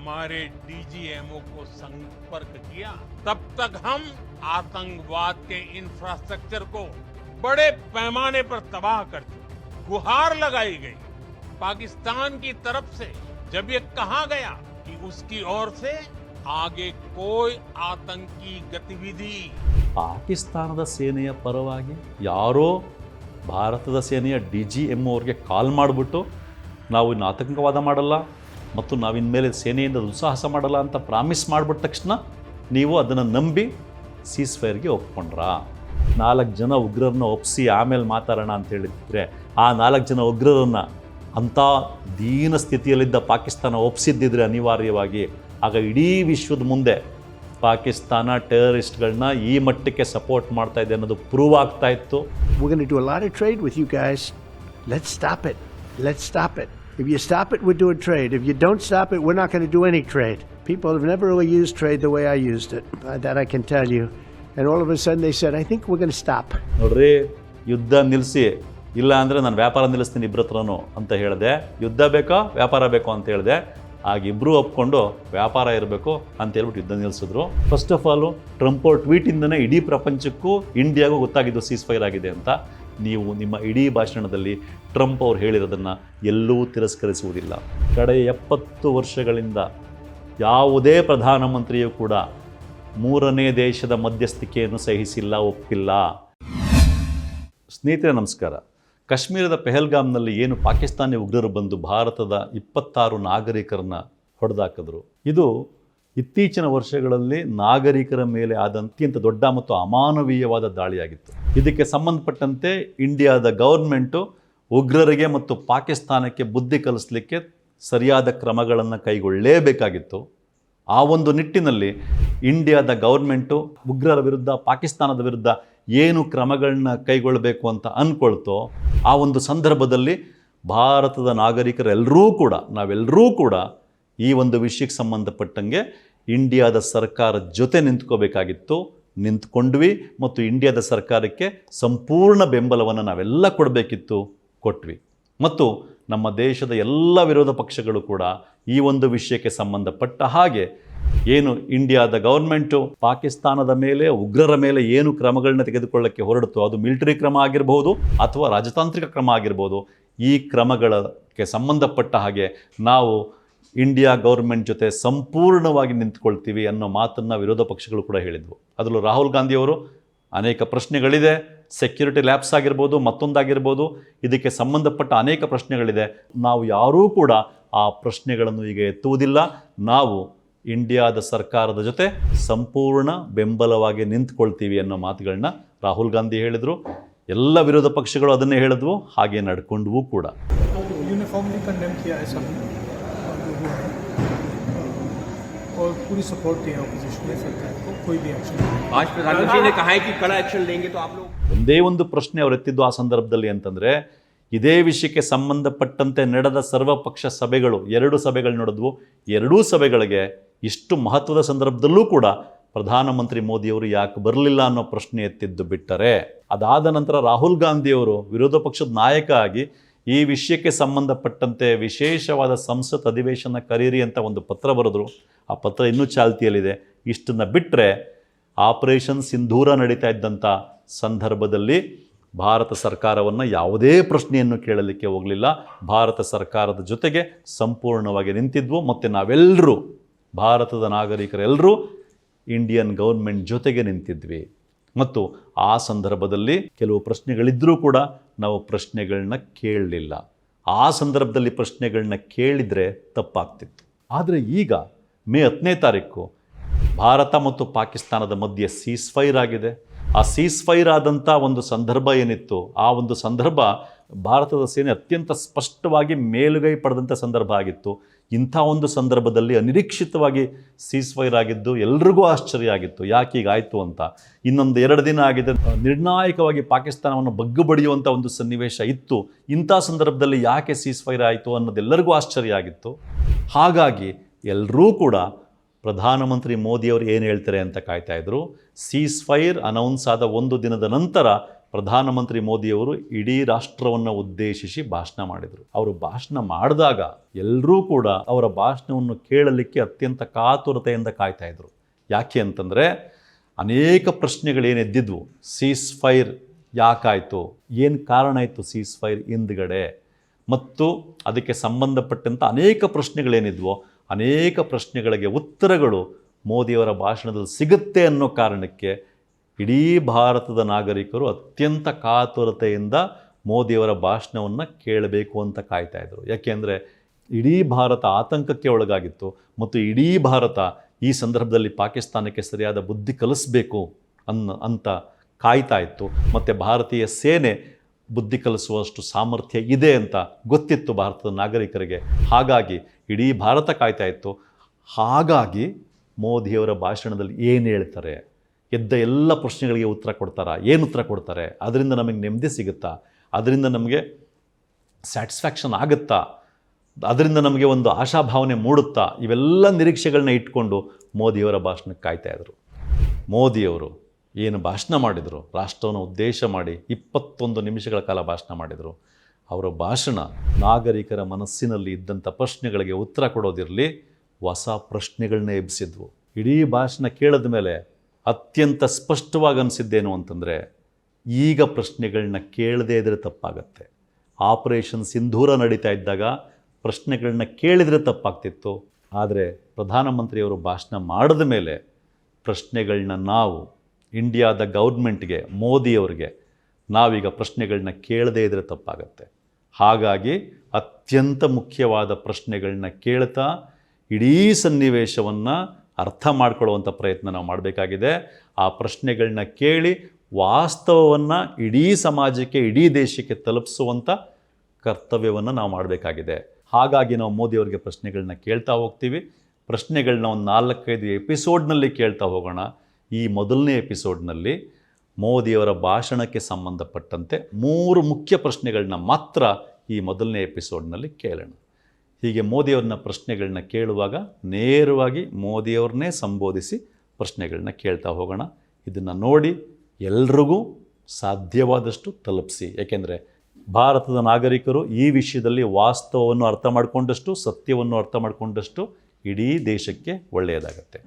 हमारे डीजीएमओ को संपर्क किया तब तक हम आतंकवाद के इंफ्रास्ट्रक्चर को बड़े पैमाने पर तबाह कर चुके गुहार लगाई गई पाकिस्तान की तरफ से जब ये कहा गया कि उसकी ओर से आगे कोई आतंकी गतिविधि ಪಾಕಿಸ್ತಾನದ ಸೇನೆಯ ಪರವಾಗಿ ಯಾರೋ ಭಾರತದ ಸೇನೆಯ ಡಿ ಜಿ ಎಮ್ ಅವ್ರಿಗೆ ಕಾಲ್ ಮಾಡಿಬಿಟ್ಟು ನಾವು ಇನ್ನು ಆತಂಕವಾದ ಮಾಡಲ್ಲ ಮತ್ತು ನಾವು ಮೇಲೆ ಸೇನೆಯಿಂದ ದುಸ್ಸಾಹಸ ಮಾಡಲ್ಲ ಅಂತ ಪ್ರಾಮಿಸ್ ಮಾಡಿಬಿಟ್ಟ ತಕ್ಷಣ ನೀವು ಅದನ್ನು ನಂಬಿ ಸೀಸ್ ಫೈರ್ಗೆ ಒಪ್ಕೊಂಡ್ರಾ. ನಾಲ್ಕು ಜನ ಉಗ್ರರನ್ನ ಒಪ್ಪಿಸಿ ಆಮೇಲೆ ಮಾತಾಡೋಣ ಅಂತ ಹೇಳಿದ್ರೆ, ಆ ನಾಲ್ಕು ಜನ ಉಗ್ರರನ್ನ ಅಂಥ ದೀನ ಸ್ಥಿತಿಯಲ್ಲಿದ್ದ ಪಾಕಿಸ್ತಾನ ಒಪ್ಪಿಸಿದ್ದಿದ್ರೆ ಅನಿವಾರ್ಯವಾಗಿ. ಆಗ ಇಡೀ ವಿಶ್ವದ ಮುಂದೆ ಪಾಕಿಸ್ತಾನ ಟೆರರಿಸ್ಟ್ಗಳನ್ನ ಈ ಮಟ್ಟಕ್ಕೆ ಸಪೋರ್ಟ್ ಮಾಡ್ತಾ ಇದೆ ಅನ್ನೋದು ಪ್ರೂವ್ ಆಗ್ತಾ ಇತ್ತು. Let stop it let stop it If you stop it, we're doing trade. If you don't stop it, we're not going to do any trade. People have never really used trade the way I used it. Uh, that I can tell you. And all of a sudden they said, I think we're going to stop. ನೋಡ್ರಿ ಯುದ್ಧ ನಿಲ್ಲಿಸಿ ಇಲ್ಲ ಅಂದರೆ ನಾನು ವ್ಯಾಪಾರ ನಿಲ್ಲಿಸ್ತೀನಿ ಇಬ್ಬರ ಹತ್ರನೂ ಅಂತ ಹೇಳಿದೆ ಯುದ್ಧ ಬೇಕೋ ವ್ಯಾಪಾರ ಬೇಕೋ ಅಂತ ಹೇಳಿದೆ ಆಗ ಇಬ್ಬರೂ ಒಪ್ಕೊಂಡು ವ್ಯಾಪಾರ ಇರಬೇಕು ಅಂತ ಹೇಳ್ಬಿಟ್ಟು ಯುದ್ಧ ನಿಲ್ಲಿಸಿದ್ರು ಫಸ್ಟ್ ಆಫ್ ಆಲು ಟ್ರಂಪ್ ಅವ್ರ ಟ್ವೀಟಿಂದನೇ ಇಡೀ ಪ್ರಪಂಚಕ್ಕೂ ಇಂಡಿಯಾಗೂ ಗೊತ್ತಾಗಿದ್ದು ಸೀಸ್ ಫೈರ್ ಆಗಿದೆ ಅಂತ ನೀವು ನಿಮ್ಮ ಇಡೀ ಭಾಷಣದಲ್ಲಿ ಟ್ರಂಪ್ ಅವರು ಹೇಳಿರೋದನ್ನು ಎಲ್ಲೂ ತಿರಸ್ಕರಿಸುವುದಿಲ್ಲ. ಕಡೆಯ ಎಪ್ಪತ್ತು ವರ್ಷಗಳಿಂದ ಯಾವುದೇ ಪ್ರಧಾನಮಂತ್ರಿಯೂ ಕೂಡ ಮೂರನೇ ದೇಶದ ಮಧ್ಯಸ್ಥಿಕೆಯನ್ನು ಸಹಿಸಿಲ್ಲ, ಒಪ್ಪಿಲ್ಲ. ಸ್ನೇಹಿತರೆ, ನಮಸ್ಕಾರ. ಕಾಶ್ಮೀರದ ಪೆಹಲ್ಗಾಮ್ನಲ್ಲಿ ಏನು ಪಾಕಿಸ್ತಾನಿ ಉಗ್ರರು ಬಂದು ಭಾರತದ ಇಪ್ಪತ್ತಾರು ನಾಗರಿಕರನ್ನ ಹೊಡೆದಾಕಿದ್ರು? ಇದು ಇತ್ತೀಚಿನ ವರ್ಷಗಳಲ್ಲಿ ನಾಗರಿಕರ ಮೇಲೆ ಆದ ಅತ್ಯಂತ ದೊಡ್ಡ ಮತ್ತು ಅಮಾನವೀಯವಾದ ದಾಳಿಯಾಗಿತ್ತು. ಇದಕ್ಕೆ ಸಂಬಂಧಪಟ್ಟಂತೆ ಇಂಡಿಯಾದ ಗೌರ್ಮೆಂಟು ಉಗ್ರರಿಗೆ ಮತ್ತು ಪಾಕಿಸ್ತಾನಕ್ಕೆ ಬುದ್ಧಿ ಕಲಿಸಲಿಕ್ಕೆ ಸರಿಯಾದ ಕ್ರಮಗಳನ್ನು ಕೈಗೊಳ್ಳಲೇಬೇಕಾಗಿತ್ತು ಆ ಒಂದು ನಿಟ್ಟಿನಲ್ಲಿ ಇಂಡಿಯಾದ ಗೌರ್ಮೆಂಟು ಉಗ್ರರ ವಿರುದ್ಧ, ಪಾಕಿಸ್ತಾನದ ವಿರುದ್ಧ ಏನು ಕ್ರಮಗಳನ್ನ ಕೈಗೊಳ್ಳಬೇಕು ಅಂತ ಅಂದ್ಕೊಳ್ತೋ ಆ ಒಂದು ಸಂದರ್ಭದಲ್ಲಿ ಭಾರತದ ನಾಗರಿಕರೆಲ್ಲರೂ ಕೂಡ, ನಾವೆಲ್ಲರೂ ಕೂಡ ಈ ಒಂದು ವಿಷಯಕ್ಕೆ ಸಂಬಂಧಪಟ್ಟಂಗೆ ಇಂಡಿಯಾದ ಸರ್ಕಾರ ಜೊತೆ ನಿಂತ್ಕೋಬೇಕಾಗಿತ್ತು. ನಿಂತ್ಕೊಂಡ್ವಿ ಮತ್ತು ಇಂಡಿಯಾದ ಸರ್ಕಾರಕ್ಕೆ ಸಂಪೂರ್ಣ ಬೆಂಬಲವನ್ನು ನಾವೆಲ್ಲ ಕೊಡಬೇಕಿತ್ತು, ಕೊಟ್ವಿ. ಮತ್ತು ನಮ್ಮ ದೇಶದ ಎಲ್ಲ ವಿರೋಧ ಪಕ್ಷಗಳು ಕೂಡ ಈ ಒಂದು ವಿಷಯಕ್ಕೆ ಸಂಬಂಧಪಟ್ಟ ಹಾಗೆ ಏನು ಇಂಡಿಯಾದ ಗೌರ್ಮೆಂಟು ಪಾಕಿಸ್ತಾನದ ಮೇಲೆ, ಉಗ್ರರ ಮೇಲೆ ಏನು ಕ್ರಮಗಳನ್ನ ತೆಗೆದುಕೊಳ್ಳಕ್ಕೆ ಹೊರಡಿತು ಅದು ಮಿಲಿಟರಿ ಕ್ರಮ ಆಗಿರಬಹುದು ಅಥವಾ ರಾಜತಾಂತ್ರಿಕ ಕ್ರಮ ಆಗಿರ್ಬೋದು, ಈ ಕ್ರಮಗಳಕ್ಕೆ ಸಂಬಂಧಪಟ್ಟ ಹಾಗೆ ನಾವು ಇಂಡಿಯಾ ಗೌರ್ಮೆಂಟ್ ಜೊತೆ ಸಂಪೂರ್ಣವಾಗಿ ನಿಂತ್ಕೊಳ್ತೀವಿ ಅನ್ನೋ ಮಾತನ್ನು ವಿರೋಧ ಪಕ್ಷಗಳು ಕೂಡ ಹೇಳಿದ್ವು. ಅದರಲ್ಲೂ ರಾಹುಲ್ ಗಾಂಧಿಯವರು ಅನೇಕ ಪ್ರಶ್ನೆಗಳಿದೆ. ಸೆಕ್ಯೂರಿಟಿ ಲ್ಯಾಬ್ಸ್ ಆಗಿರ್ಬೋದು, ಮತ್ತೊಂದಾಗಿರ್ಬೋದು, ಇದಕ್ಕೆ ಸಂಬಂಧಪಟ್ಟ ಅನೇಕ ಪ್ರಶ್ನೆಗಳಿದೆ. ನಾವು ಯಾರೂ ಕೂಡ ಆ ಪ್ರಶ್ನೆಗಳನ್ನು ಈಗ ಎತ್ತುವುದಿಲ್ಲ. ನಾವು ಇಂಡಿಯಾದ ಸರ್ಕಾರದ ಜೊತೆ ಸಂಪೂರ್ಣ ಬೆಂಬಲವಾಗಿ ನಿಂತ್ಕೊಳ್ತೀವಿ ಅನ್ನೋ ಮಾತುಗಳನ್ನ ರಾಹುಲ್ ಗಾಂಧಿ ಹೇಳಿದರು. ಎಲ್ಲ ವಿರೋಧ ಪಕ್ಷಗಳು ಅದನ್ನೇ ಹೇಳಿದ್ವು. ಹಾಗೆ ನಡ್ಕೊಂಡ್ವು ಕೂಡ. पूरी सपोर्ट दी है अपोजिशन ने सरकार को कोई भी एक्शन नहीं आज प्रधानमंत्री ने कहा है कि कड़ा एक्शन लेंगे तो आप लोग ಒಂದೇ ಒಂದು ಪ್ರಶ್ನೆ ಅವ್ರು ಎತ್ತಿದ್ದು ಆ ಸಂದರ್ಭದಲ್ಲಿ ಅಂತಂದರೆ ಇದೇ ವಿಷಯಕ್ಕೆ ಸಂಬಂಧಪಟ್ಟಂತೆ ನಡೆದ ಸರ್ವಪಕ್ಷ ಸಭೆಗಳು ಎರಡು ಸಭೆಗಳು ನಡೆದ್ವು ಎರಡೂ ಸಭೆಗಳಿಗೆ ಇಷ್ಟು ಮಹತ್ವದ ಸಂದರ್ಭದಲ್ಲೂ ಕೂಡ ಪ್ರಧಾನಮಂತ್ರಿ ಮೋದಿಯವರು ಯಾಕೆ ಬರಲಿಲ್ಲ ಅನ್ನೋ ಪ್ರಶ್ನೆ ಎತ್ತಿದ್ದು ಬಿಟ್ಟರೆ ಅದಾದ ನಂತರ ರಾಹುಲ್ ಗಾಂಧಿಯವರು ವಿರೋಧ ಪಕ್ಷದ ನಾಯಕ ಆಗಿ ಈ ವಿಷಯಕ್ಕೆ ಸಂಬಂಧಪಟ್ಟಂತೆ ವಿಶೇಷವಾದ ಸಂಸತ್ ಅಧಿವೇಶನ ಕರೀರಿ ಅಂತ ಒಂದು ಪತ್ರ ಬರೆದ್ರು. ಆ ಪತ್ರ ಇನ್ನೂ ಚಾಲ್ತಿಯಲ್ಲಿದೆ. ಇಷ್ಟನ್ನು ಬಿಟ್ಟರೆ ಆಪರೇಷನ್ ಸಿಂಧೂರ ನಡೀತಾ ಇದ್ದಂಥ ಸಂದರ್ಭದಲ್ಲಿ ಭಾರತ ಸರ್ಕಾರವನ್ನು ಯಾವುದೇ ಪ್ರಶ್ನೆಯನ್ನು ಕೇಳಲಿಕ್ಕೆ ಹೋಗಲಿಲ್ಲ. ಭಾರತ ಸರ್ಕಾರದ ಜೊತೆಗೆ ಸಂಪೂರ್ಣವಾಗಿ ನಿಂತಿದ್ವು. ಮತ್ತು ನಾವೆಲ್ಲರೂ ಭಾರತದ ನಾಗರಿಕರೆಲ್ಲರೂ ಇಂಡಿಯನ್ ಗೌರ್ಮೆಂಟ್ ಜೊತೆಗೆ ನಿಂತಿದ್ವಿ. ಮತ್ತು ಆ ಸಂದರ್ಭದಲ್ಲಿ ಕೆಲವು ಪ್ರಶ್ನೆಗಳಿದ್ದರೂ ಕೂಡ ನಾವು ಪ್ರಶ್ನೆಗಳನ್ನ ಕೇಳಲಿಲ್ಲ. ಆ ಸಂದರ್ಭದಲ್ಲಿ ಪ್ರಶ್ನೆಗಳನ್ನ ಕೇಳಿದರೆ ತಪ್ಪಾಗ್ತಿತ್ತು. ಆದರೆ ಈಗ ಮೇ ಹತ್ತನೇ ತಾರೀಕು ಭಾರತ ಮತ್ತು ಪಾಕಿಸ್ತಾನದ ಮಧ್ಯೆ ಸೀಸ್ ಫೈರ್ ಆಗಿದೆ. ಆ ಸೀಸ್ ಫೈರ್ ಆದಂಥ ಒಂದು ಸಂದರ್ಭ ಏನಿತ್ತು? ಆ ಒಂದು ಸಂದರ್ಭ ಭಾರತದ ಸೇನೆ ಅತ್ಯಂತ ಸ್ಪಷ್ಟವಾಗಿ ಮೇಲುಗೈ ಪಡೆದಂಥ ಸಂದರ್ಭ ಆಗಿತ್ತು. ಇಂಥ ಒಂದು ಸಂದರ್ಭದಲ್ಲಿ ಅನಿರೀಕ್ಷಿತವಾಗಿ ಸೀಸ್ ಫೈರ್ ಆಗಿದ್ದು ಎಲ್ರಿಗೂ ಆಶ್ಚರ್ಯ ಆಗಿತ್ತು. ಯಾಕೆ ಹೀಗಾಯಿತು ಅಂತ. ಇನ್ನೊಂದು ಎರಡು ದಿನ ಆಗಿದೆ. ನಿರ್ಣಾಯಕವಾಗಿ ಪಾಕಿಸ್ತಾನವನ್ನು ಬಗ್ಗು ಬಡಿಯುವಂಥ ಒಂದು ಸನ್ನಿವೇಶ ಇತ್ತು. ಇಂಥ ಸಂದರ್ಭದಲ್ಲಿ ಯಾಕೆ ಸೀಸ್ ಫೈರ್ ಆಯಿತು ಅನ್ನೋದೆಲ್ಲರಿಗೂ ಆಶ್ಚರ್ಯ ಆಗಿತ್ತು. ಹಾಗಾಗಿ ಎಲ್ಲರೂ ಕೂಡ ಪ್ರಧಾನಮಂತ್ರಿ ಮೋದಿಯವರು ಏನು ಹೇಳ್ತಾರೆ ಅಂತ ಕಾಯ್ತಾ ಇದ್ರು. ಸೀಸ್ ಫೈರ್ ಅನೌನ್ಸ್ ಆದ ಒಂದು ದಿನದ ನಂತರ ಪ್ರಧಾನಮಂತ್ರಿ ಮೋದಿಯವರು ಇಡೀ ರಾಷ್ಟ್ರವನ್ನು ಉದ್ದೇಶಿಸಿ ಭಾಷಣ ಮಾಡಿದರು. ಅವರು ಭಾಷಣ ಮಾಡಿದಾಗ ಎಲ್ಲರೂ ಕೂಡ ಅವರ ಭಾಷಣವನ್ನು ಕೇಳಲಿಕ್ಕೆ ಅತ್ಯಂತ ಕಾತುರತೆಯಿಂದ ಕಾಯ್ತಾ ಇದ್ರು. ಯಾಕೆ ಅಂತಂದರೆ ಅನೇಕ ಪ್ರಶ್ನೆಗಳೇನೆದ್ದಿದ್ವು ಸೀಸ್ ಫೈರ್ ಯಾಕಾಯಿತು? ಏನು ಕಾರಣ ಇತ್ತು ಸೀಸ್ ಫೈರ್ ಹಿಂದ್ಗಡೆ? ಮತ್ತು ಅದಕ್ಕೆ ಸಂಬಂಧಪಟ್ಟಂಥ ಅನೇಕ ಪ್ರಶ್ನೆಗಳೇನಿದ್ವೋ ಅನೇಕ ಪ್ರಶ್ನೆಗಳಿಗೆ ಉತ್ತರಗಳು ಮೋದಿಯವರ ಭಾಷಣದಲ್ಲಿ ಸಿಗುತ್ತೆ ಅನ್ನೋ ಕಾರಣಕ್ಕೆ ಇಡೀ ಭಾರತದ ನಾಗರಿಕರು ಅತ್ಯಂತ ಕಾತುರತೆಯಿಂದ ಮೋದಿಯವರ ಭಾಷಣವನ್ನು ಕೇಳಬೇಕು ಅಂತ ಕಾಯ್ತಾ ಇದ್ರು. ಯಾಕೆಂದರೆ ಇಡೀ ಭಾರತ ಆತಂಕಕ್ಕೆ ಒಳಗಾಗಿತ್ತು ಮತ್ತು ಇಡೀ ಭಾರತ ಈ ಸಂದರ್ಭದಲ್ಲಿ ಪಾಕಿಸ್ತಾನಕ್ಕೆ ಸರಿಯಾದ ಬುದ್ಧಿ ಕಲಿಸ್ಬೇಕು ಅನ್ನ ಅಂತ ಕಾಯ್ತಾ ಇತ್ತು. ಮತ್ತು ಭಾರತೀಯ ಸೇನೆ ಬುದ್ಧಿ ಕಲಿಸುವಷ್ಟು ಸಾಮರ್ಥ್ಯ ಇದೆ ಅಂತ ಗೊತ್ತಿತ್ತು ಭಾರತದ ನಾಗರಿಕರಿಗೆ. ಹಾಗಾಗಿ ಇಡೀ ಭಾರತ ಕಾಯ್ತಾ ಇತ್ತು. ಹಾಗಾಗಿ ಮೋದಿಯವರ ಭಾಷಣದಲ್ಲಿ ಏನು ಹೇಳ್ತಾರೆ? ಎದ್ದ ಎಲ್ಲ ಪ್ರಶ್ನೆಗಳಿಗೆ ಉತ್ತರ ಕೊಡ್ತಾರಾ? ಏನು ಉತ್ತರ ಕೊಡ್ತಾರೆ? ಅದರಿಂದ ನಮಗೆ ನೆಮ್ಮದಿ ಸಿಗುತ್ತಾ? ಅದರಿಂದ ನಮಗೆ ಸ್ಯಾಟಿಸ್ಫ್ಯಾಕ್ಷನ್ ಆಗುತ್ತಾ? ಅದರಿಂದ ನಮಗೆ ಒಂದು ಆಶಾಭಾವನೆ ಮೂಡುತ್ತಾ? ಇವೆಲ್ಲ ನಿರೀಕ್ಷೆಗಳನ್ನ ಇಟ್ಕೊಂಡು ಮೋದಿಯವರ ಭಾಷಣಕ್ಕೆ ಕಾಯ್ತಾ ಇದ್ದರು ಮೋದಿಯವರು ಏನು ಭಾಷಣ ಮಾಡಿದರು? ರಾಷ್ಟ್ರವನ್ನು ಉದ್ದೇಶ ಮಾಡಿ ಇಪ್ಪತ್ತೊಂದು ನಿಮಿಷಗಳ ಕಾಲ ಭಾಷಣ ಮಾಡಿದರು. ಅವರ ಭಾಷಣ ನಾಗರಿಕರ ಮನಸ್ಸಿನಲ್ಲಿ ಇದ್ದಂಥ ಪ್ರಶ್ನೆಗಳಿಗೆ ಉತ್ತರ ಕೊಡೋದಿರಲಿ, ಹೊಸ ಪ್ರಶ್ನೆಗಳನ್ನೇ ಎಬ್ಬಿಸಿದ್ವು ಇಡೀ ಭಾಷಣ ಕೇಳಿದ ಮೇಲೆ ಅತ್ಯಂತ ಸ್ಪಷ್ಟವಾಗಿ ಅನಿಸಿದ್ದೇನು ಅಂತಂದರೆ, ಈಗ ಪ್ರಶ್ನೆಗಳನ್ನ ಕೇಳದೇ ಇದ್ದರೆ ತಪ್ಪಾಗತ್ತೆ. ಆಪರೇಷನ್ ಸಿಂಧೂರ ನಡೀತಾ ಇದ್ದಾಗ ಪ್ರಶ್ನೆಗಳನ್ನ ಕೇಳಿದರೆ ತಪ್ಪಾಗ್ತಿತ್ತು. ಆದರೆ ಪ್ರಧಾನಮಂತ್ರಿಯವರು ಭಾಷಣ ಮಾಡಿದ ಮೇಲೆ ಪ್ರಶ್ನೆಗಳನ್ನ ನಾವು, ಇಂಡಿಯಾದ ಗೌರ್ಮೆಂಟ್ಗೆ, ಮೋದಿಯವರಿಗೆ, ನಾವೀಗ ಪ್ರಶ್ನೆಗಳನ್ನ ಕೇಳದೇ ಇದ್ದರೆ ತಪ್ಪಾಗತ್ತೆ. ಹಾಗಾಗಿ ಅತ್ಯಂತ ಮುಖ್ಯವಾದ ಪ್ರಶ್ನೆಗಳನ್ನ ಕೇಳ್ತಾ, ಇಡೀ ಸನ್ನಿವೇಶವನ್ನು ಅರ್ಥ ಮಾಡ್ಕೊಳ್ಳುವಂಥ ಪ್ರಯತ್ನ ನಾವು ಮಾಡಬೇಕಾಗಿದೆ. ಆ ಪ್ರಶ್ನೆಗಳನ್ನ ಕೇಳಿ ವಾಸ್ತವವನ್ನು ಇಡೀ ಸಮಾಜಕ್ಕೆ, ಇಡೀ ದೇಶಕ್ಕೆ ತಲುಪಿಸುವಂಥ ಕರ್ತವ್ಯವನ್ನು ನಾವು ಮಾಡಬೇಕಾಗಿದೆ. ಹಾಗಾಗಿ ನಾವು ಮೋದಿಯವರಿಗೆ ಪ್ರಶ್ನೆಗಳನ್ನ ಕೇಳ್ತಾ ಹೋಗ್ತೀವಿ. ಪ್ರಶ್ನೆಗಳನ್ನ ಒಂದು ನಾಲ್ಕೈದು ಎಪಿಸೋಡ್ನಲ್ಲಿ ಕೇಳ್ತಾ ಹೋಗೋಣ. ಈ ಮೊದಲನೇ ಎಪಿಸೋಡ್ನಲ್ಲಿ ಮೋದಿಯವರ ಭಾಷಣಕ್ಕೆ ಸಂಬಂಧಪಟ್ಟಂತೆ ಮೂರು ಮುಖ್ಯ ಪ್ರಶ್ನೆಗಳನ್ನ ಮಾತ್ರ ಈ ಮೊದಲನೇ ಎಪಿಸೋಡ್ನಲ್ಲಿ ಕೇಳೋಣ. ಹೀಗೆ ಮೋದಿಯವ್ರನ್ನ ಪ್ರಶ್ನೆಗಳನ್ನ ಕೇಳುವಾಗ ನೇರವಾಗಿ ಮೋದಿಯವ್ರನ್ನೇ ಸಂಬೋಧಿಸಿ ಪ್ರಶ್ನೆಗಳನ್ನ ಕೇಳ್ತಾ ಹೋಗೋಣ. ಇದನ್ನು ನೋಡಿ ಎಲ್ರಿಗೂ ಸಾಧ್ಯವಾದಷ್ಟು ತಲುಪಿಸಿ. ಏಕೆಂದರೆ ಭಾರತದ ನಾಗರಿಕರು ಈ ವಿಷಯದಲ್ಲಿ ವಾಸ್ತವವನ್ನು ಅರ್ಥ ಮಾಡಿಕೊಂಡಷ್ಟು, ಸತ್ಯವನ್ನು ಅರ್ಥ ಮಾಡಿಕೊಂಡಷ್ಟು ಇಡೀ ದೇಶಕ್ಕೆ ಒಳ್ಳೆಯದಾಗತ್ತೆ.